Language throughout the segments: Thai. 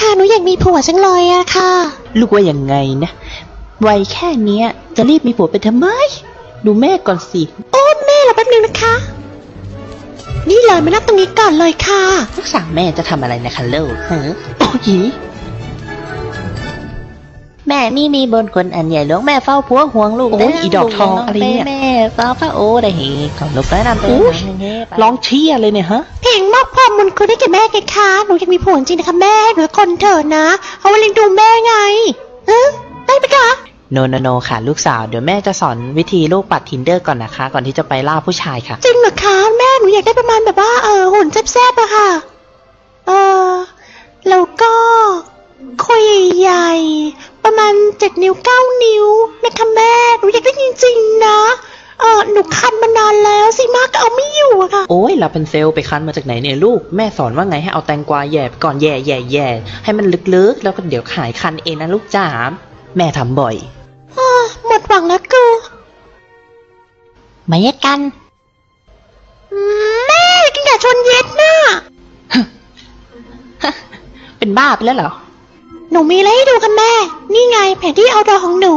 ค่ะหนูอยากมีผัวจังเลยอะค่ะ ลูกว่ายังไงนะวัยแค่เนี้ย จะรีบมีผัวไปทำไม ดูแม่ก่อนสิ โอ้แม่รอแป๊บนึงนะคะ นี่เลยมานั่งตรงนี้ก่อนเลยค่ะ ลูกสาวแม่จะทำอะไรนะคะลูกฮะโอ้ย แม่นี่มีบนคนอันใหญ่หลวงแม่เฝ้าผัวห่วงลูกโอ้ยอีดอกทองอะไรเนี่ยแม่เฝ้าพระโอได้เฮของลูกแนะนำตัวอุ๊ยเฮ้ไปร้องเชี่ยเลยเนี่ยฮะ เพลงมอบความมนต์คุณให้แก่แม่ไงคะหนูอยากมีผัวจริงๆนะคะแม่หนูคนเถอะนะเอาไว้เลี้ยงดูแม่ไงเออได้ไหมคะโนโนโนค่ะ ลูกสาวเดี๋ยวแม่จะสอนวิธีลูกปัดทินเดอร์ก่อนนะคะ ก่อนที่จะไปล่าผู้ชายค่ะ จริงเหรอคะ แม่หนูอยากได้ประมาณแบบว่าเออหุ่นแซ่บ เจ็ดนิ้วเก้านิ้วนะคะแม่หนูอยากได้จริงๆนะเออหนูคันมานานแล้วสิมากก็เอาไม่อยู่อะค่ะโอ้ยลาเป็นเซลไปคั้นมาจากไหนเนี่ยลูกแม่สอนว่าไงให้เอาแตงกวาแหย่ไปก่อนแหย่แหย่แหย่ให้มันลึกๆ แล้วก็เดี๋ยวหายคันเองนะลูกจ๋าแม่ทำบ่อยอ้อหมดหวังแล้วกูมาแยกกันอืมแม่กินกับชนเย็ดน่ะเป็นบ้าไปแล้วเหรอ หนูมีอะไรให้ดูค่ะแม่ นี่ไงแผนที่เอาดอของหนู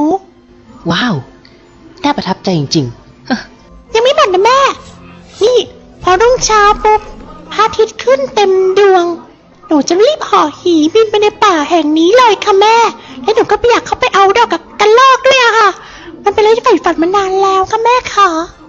ว้าว น่าประทับใจจริงยังไม่หมดนะแม่ นี่ พอรุ่งเช้าปุ๊บพระอาทิตย์ขึ้นเต็มดวง หนูจะรีบห่อหีบินไปในป่าแห่งนี้เลยค่ะแม่ และหนูก็อยากเข้าไปเอาดอกกับกันลอกด้วยอะค่ะ มันเป็นอะไรที่ใฝ่ฝันมานานแล้วค่ะแม่ค่ะๆ